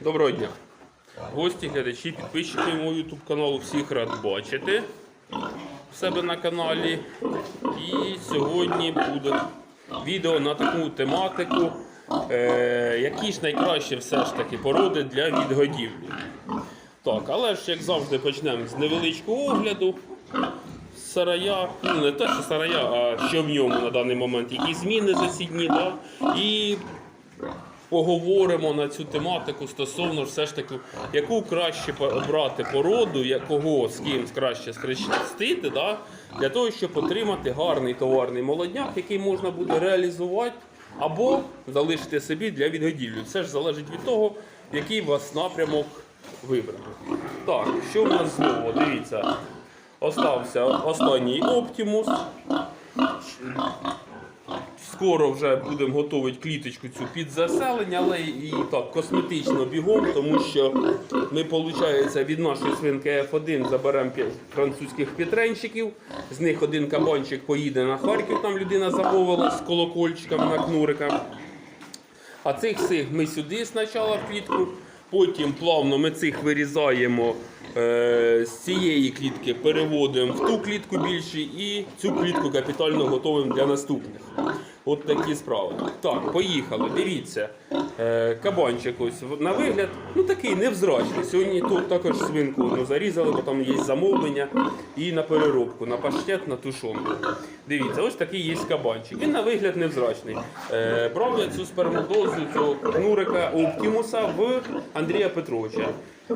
Доброго дня. Гості, глядачі, підписчики мого YouTube каналу, всіх рад бачити в себе на каналі. І сьогодні буде відео на таку тематику, е, які ж найкраще все ж таки породи для відгодівлі. Так, але ж як завжди почнемо з невеличкого огляду. Сарая, ну не те, що сарая, а що в ньому на даний момент, які зміни засідні, да? і поговоримо на цю тематику стосовно все ж таки, яку краще обрати породу, якого з ким краще скрестити, да? для того, щоб отримати гарний товарний молодняк, який можна буде реалізувати або залишити собі для відгодівлі. Все ж залежить від того, який вас напрямок вибрати. Так, що в нас знову? Дивіться. Остався останній Оптимус. Скоро вже будемо готувати кліточку цю під заселення, але і так косметично бігом, тому що ми, виходить, від нашої свинки F1 заберемо французьких петренчиків. З них один кабанчик поїде на Харків, там людина замовила з колокольчиками на кнурика. А цих цих ми сюди спочатку в клітку, потім плавно ми цих вирізаємо е, з цієї клітки, переводимо в ту клітку більше і цю клітку капітально готуємо для наступних. От такі справи. Так, поїхали. Дивіться. Е, кабанчик ось на вигляд, ну такий невзрачний. Сьогодні тут також свинку ну, зарізали, бо там є замовлення і на переробку, на паштет, на тушонку. Дивіться, ось такий є кабанчик. Він на вигляд невзрачний. Е, брав я цю спермодозу, цього кнурика Оптимуса в Андрія Петровича.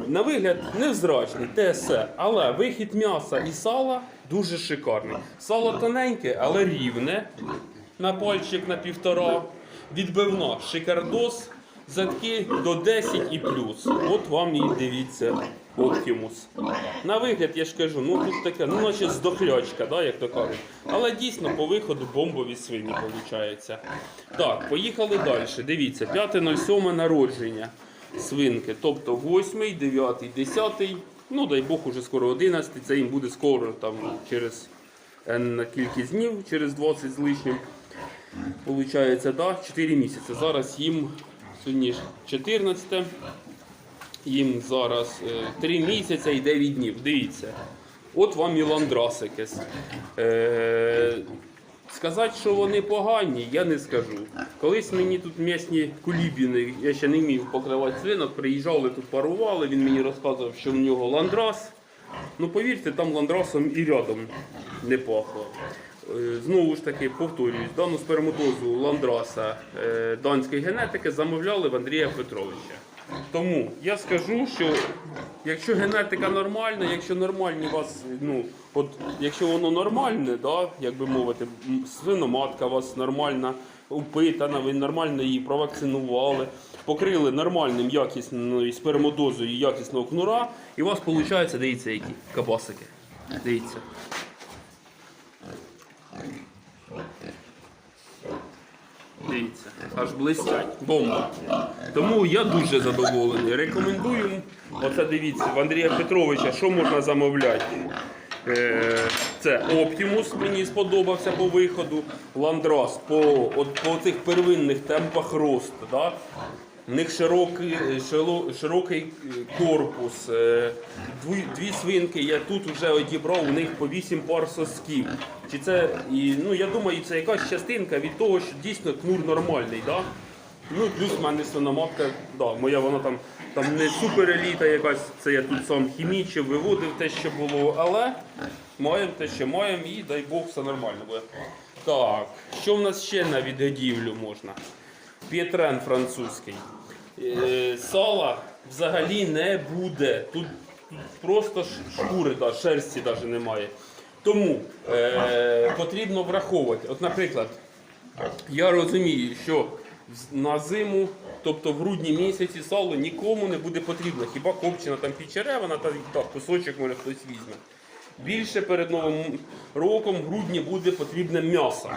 На вигляд невзрачний, те все. Але вихід м'яса і сала дуже шикарний. Сало тоненьке, але рівне на пальчик на півтора. Відбивна шикардос, задки до 10 і плюс. От вам і дивіться Оптимус. На вигляд, я ж кажу, ну тут таке, ну наче здохлячка, да, як то кажуть. Але дійсно по виходу бомбові свині виходить. Так, поїхали далі. Дивіться, 5.07 народження свинки. Тобто 8, 9, 10, ну дай Бог уже скоро 11, це їм буде скоро там через на кількість днів, через 20 з лишнім. Получається, да, 4 місяці. Зараз їм сьогодні 14. Їм зараз 3 місяці і 9 днів. Дивіться. От вам і ландрасики. Е, сказати, що вони погані, я не скажу. Колись мені тут м'ясні кулібіни, я ще не вмів покривати свинок, приїжджали тут парували, він мені розказував, що в нього ландрас. Ну повірте, там ландрасом і рядом не пахло. Е, Знову ж таки, повторююсь, дану сперматозу ландраса е, данської генетики замовляли в Андрія Петровича. Тому я скажу, що якщо генетика нормальна, якщо нормальні у вас, ну, от якщо воно нормальне, да, як би мовити, свиноматка у вас нормальна, упитана, ви нормально її провакцинували, покрили нормальним якісною спермодозою якісного кнура, і у вас виходить, дивіться, які кабасики. Дивіться. Дивіться, аж блистять. Бомба. Тому я дуже задоволений. Рекомендую. Оце дивіться, в Андрія Петровича, що можна замовляти. Е, Це Оптимус, мені сподобався по виходу. Ландрас по, от, по цих первинних темпах росту. Да? У них широкий, широкий е, корпус, е, дві, дві свинки. Я тут вже одібрав у них по 8 пар сосків. Чи це, і, ну, я думаю, це якась частинка від того, що дійсно кнур нормальний. Да? Ну, плюс в мене свиноматка, да, моя вона там, там не супереліта якась, це я тут сам хімічив, виводив те, що було, але маємо те, що маємо, і дай Бог, все нормально буде. Так, що в нас ще на відгодівлю можна? П'єтрен французький. Е, сала взагалі не буде. Тут, просто шкури, да, шерсті навіть немає. Тому е, потрібно враховувати. От, наприклад, я розумію, що на зиму, тобто в грудні місяці сало нікому не буде потрібно. Хіба копчена там підчеревана, та й так, кусочок може хтось візьме. Більше перед Новим роком в грудні буде потрібне м'ясо.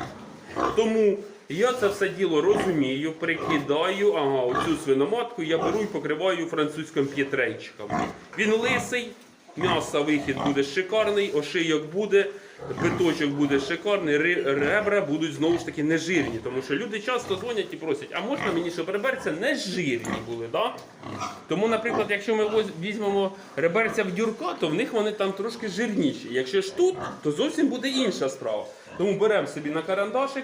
Тому я це все діло розумію, прикидаю, ага, оцю свиноматку я беру і покриваю французьким п'єтренчиком. Він лисий, м'ясо вихід буде шикарний, ошийок буде. биточок буде шикарний, ребра будуть знову ж таки нежирні. Тому що люди часто дзвонять і просять, а можна мені, щоб реберця не жирні були, да? Тому, наприклад, якщо ми візьмемо реберця в дюрка, то в них вони там трошки жирніші. Якщо ж тут, то зовсім буде інша справа. Тому беремо собі на карандашик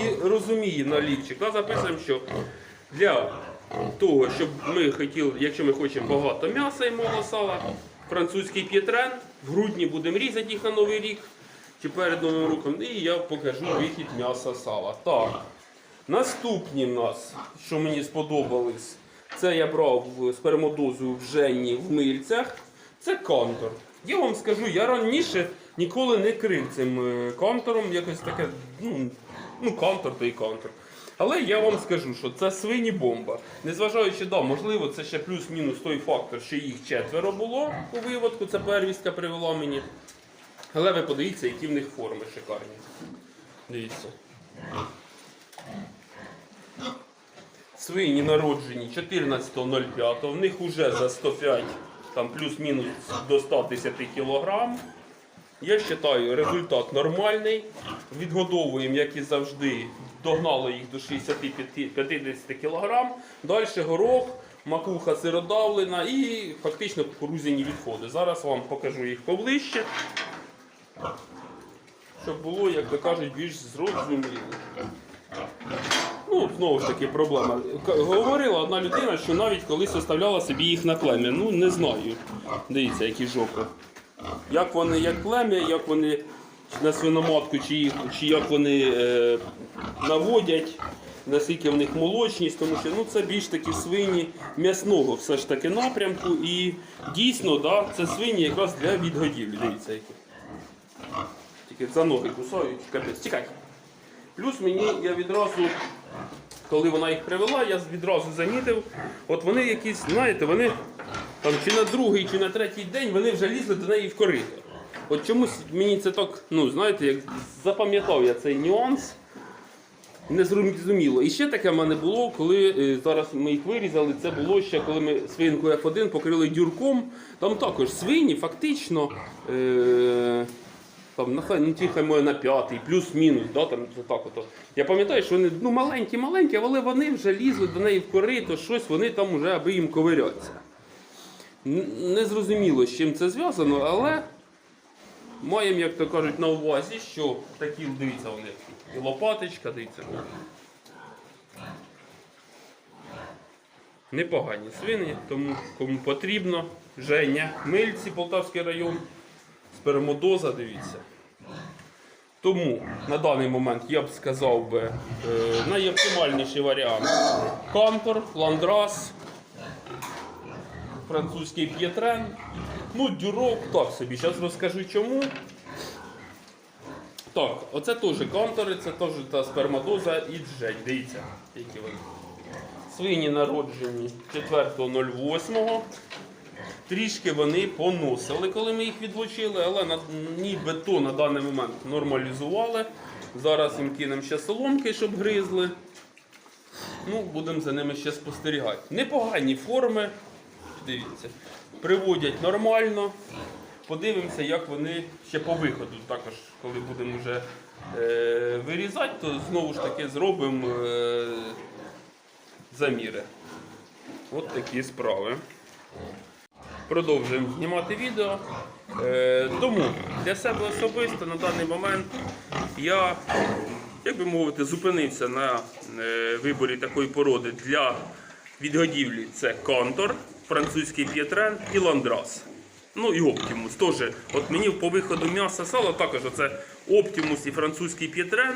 і розуміємо на лівчик. Да, записуємо, що для того, щоб ми хотіли, якщо ми хочемо багато м'яса і мало сала, французький п'єтрен, в грудні будемо різати їх на Новий рік чи перед Новим роком, і я покажу вихід м'яса сала. Так. Наступні в нас, що мені сподобались, це я брав в спермодозу в Жені в мильцях. Це контур. Я вам скажу, я раніше ніколи не крив цим е, контуром, якось таке, ну, ну контур то і контур. Але я вам скажу, що це свині бомба. Незважаючи, да, можливо, це ще плюс-мінус той фактор, що їх четверо було у виводку, це первістка привела мені. Але ви подивіться, які в них форми шикарні. Дивіться. Свині народжені 14.05, в них вже за 105, там плюс-мінус до 110 кг. Я вважаю, результат нормальний. Відгодовуємо, як і завжди, догнали їх до 65-50 кг. Далі горох, макуха сиродавлена і фактично кукурузяні відходи. Зараз вам покажу їх поближче, щоб було, як то кажуть, більш зрозуміло. Ну, знову ж таки, проблема. Говорила одна людина, що навіть колись оставляла собі їх на плем'я. Ну, не знаю. Дивіться, які жопи. Як вони як плем'я, як вони на свиноматку, чи, чи як вони е, наводять, наскільки в них молочність, тому що ну, це більш такі свині м'ясного все ж таки напрямку. І дійсно, да, це свині якраз для відгодівлі. Дивіться, які. Тільки за ноги кусають, капець, тікай. Плюс мені я відразу, коли вона їх привела, я відразу замітив, от вони якісь, знаєте, вони там чи на другий, чи на третій день вони вже лізли до неї в корито. От чомусь мені це так, ну знаєте, як запам'ятав я цей нюанс. Не зрозуміло. І ще таке в мене було, коли е, зараз ми їх вирізали. Це було ще коли ми свинку F1 покрили дюрком. Там також свині фактично. Е- там нехай ну ті моє на п'ятий, плюс-мінус, да, там так ото. Я пам'ятаю, що вони ну маленькі, маленькі, але вони вже лізли до неї в корито, щось вони там вже аби їм ковиряться. Не зрозуміло, з чим це зв'язано, але маємо, як то кажуть, на увазі, що такі, дивіться, вони і лопаточка, дивіться. Непогані свині, тому кому потрібно. Женя, Мильці, Полтавський район, спермодоза, дивіться. Тому на даний момент я б сказав би е, найоптимальніший варіант Кантор, Ландрас, французький п'єтрен. Ну, дюрок, так собі. Зараз розкажу чому. Так, оце теж кантори, це теж та сперматоза і джень. Дивіться, які вони. Свині народжені 4.08. Трішки вони поносили, коли ми їх відлучили, але на, нібито на даний момент нормалізували. Зараз їм кинемо ще соломки, щоб гризли. Ну, будемо за ними ще спостерігати. Непогані форми. Дивіться, приводять нормально. Подивимося, як вони ще по виходу. Також, коли будемо вже е, вирізати, то знову ж таки зробимо е, заміри. От такі справи. Продовжуємо знімати відео. Е, тому для себе особисто на даний момент я, як би мовити, зупинився на е, виборі такої породи для відгодівлі. Це контор, французький п'єтрен і ландрас. Ну і оптимус. Теж, от мені по виходу м'яса сала також оце оптимус і французький п'єтрен.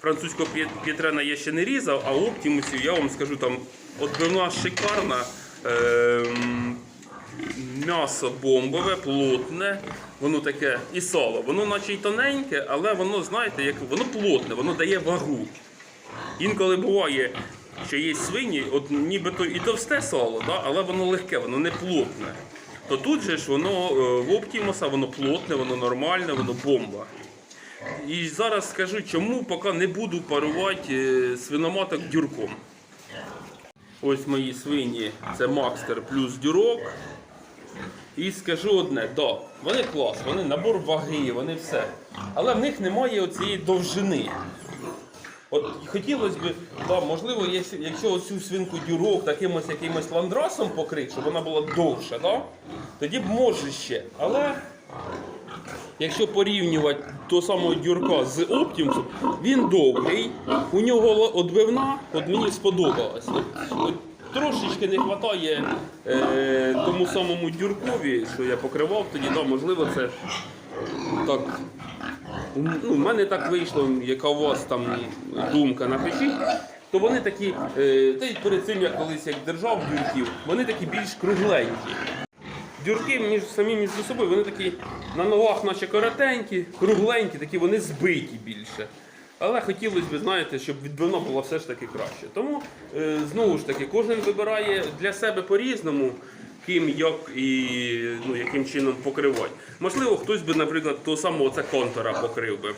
Французького п'єтрена я ще не різав, а оптимусів я вам скажу там отбивна шикарна. Ем, м'ясо бомбове, плотне, воно таке і сало. Воно наче й тоненьке, але воно, знаєте, як воно плотне, воно дає вагу. Інколи буває, що є свині, от нібито і товсте сало, да, але воно легке, воно не плотне. То тут же ж воно е, в Оптімуса, воно плотне, воно нормальне, воно бомба. І зараз скажу, чому поки не буду парувати е, свиноматок дюрком. Ось мої свині, це Макстер плюс дюрок. І скажу одне, да, вони клас, вони набор ваги, вони все. Але в них немає оцієї довжини. От хотілося б, да, можливо, якщо, оцю свинку дюрок такимось якимось ландрасом покрити, щоб вона була довша, да? тоді б може ще. Але якщо порівнювати того самого дюрка з Оптімусом, він довгий, у нього відбивна, от мені от трошечки не вистачає е, тому самому дюркові, що я покривав тоді, да, можливо, це так Ну, в мене так вийшло, яка у вас там думка, напишіть. То вони такі, е, та й перед цим я колись як держав дюрків, вони такі більш кругленькі. Дюрки між самі між собою, вони такі на ногах, наче коротенькі, кругленькі, такі вони збиті більше. Але хотілося б, знаєте, щоб відбивна була все ж таки краще. Тому е, знову ж таки, кожен вибирає для себе по-різному, ким, як і ну, яким чином покривати. Можливо, хтось би, наприклад, того самого це контура покрив би.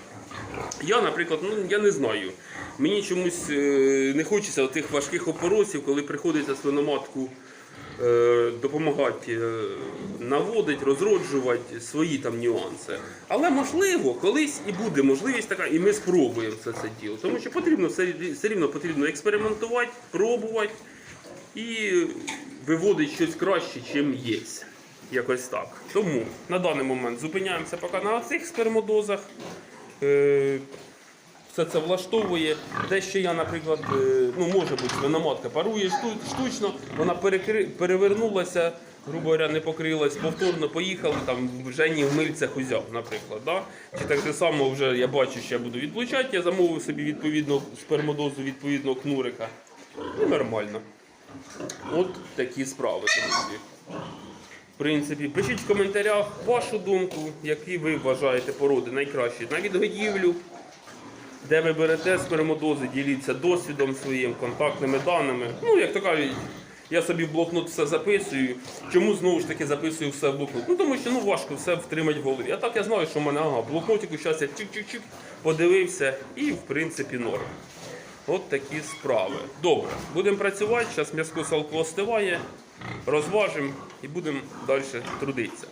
Я, наприклад, ну я не знаю. Мені чомусь е, не хочеться тих важких опоросів, коли приходиться свиноматку е, допомагати е, наводити, розроджувати свої там нюанси. Але можливо, колись і буде можливість така, і ми спробуємо це, це діло. Тому що потрібно все, все рівно потрібно експериментувати, пробувати і виводити щось краще, чим є. Якось так. Тому на даний момент зупиняємося поки на цих спермодозах. Е, все це влаштовує. Те, що я, наприклад, е, ну може бути, свиноматка парує штучно, вона перекри... перевернулася, грубо говоря, не покрилась, повторно поїхали, там в Жені в мильцях узяв, наприклад. Да? Чи так же само вже я бачу, що я буду відлучати, я замовив собі відповідно спермодозу відповідного кнурика. І нормально. От такі справи, друзі. В принципі, пишіть в коментарях вашу думку, які ви вважаєте породи найкращі на відгодівлю, де ви берете спермодози, діліться досвідом своїм, контактними даними. Ну, як то кажуть, я собі в блокнот все записую. Чому знову ж таки записую все в блокнот? Ну тому що ну, важко все втримати в голові. А так я знаю, що в мене ага, блокнотику зараз я чик-чик-чик подивився і в принципі норм. От такі справи. Добре, будемо працювати. Зараз м'яско салко остиває, розважимо і будемо далі трудитися.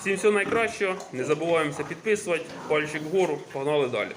Всім всього найкращого. Не забуваємося підписувати. Пальчик вгору, погнали далі.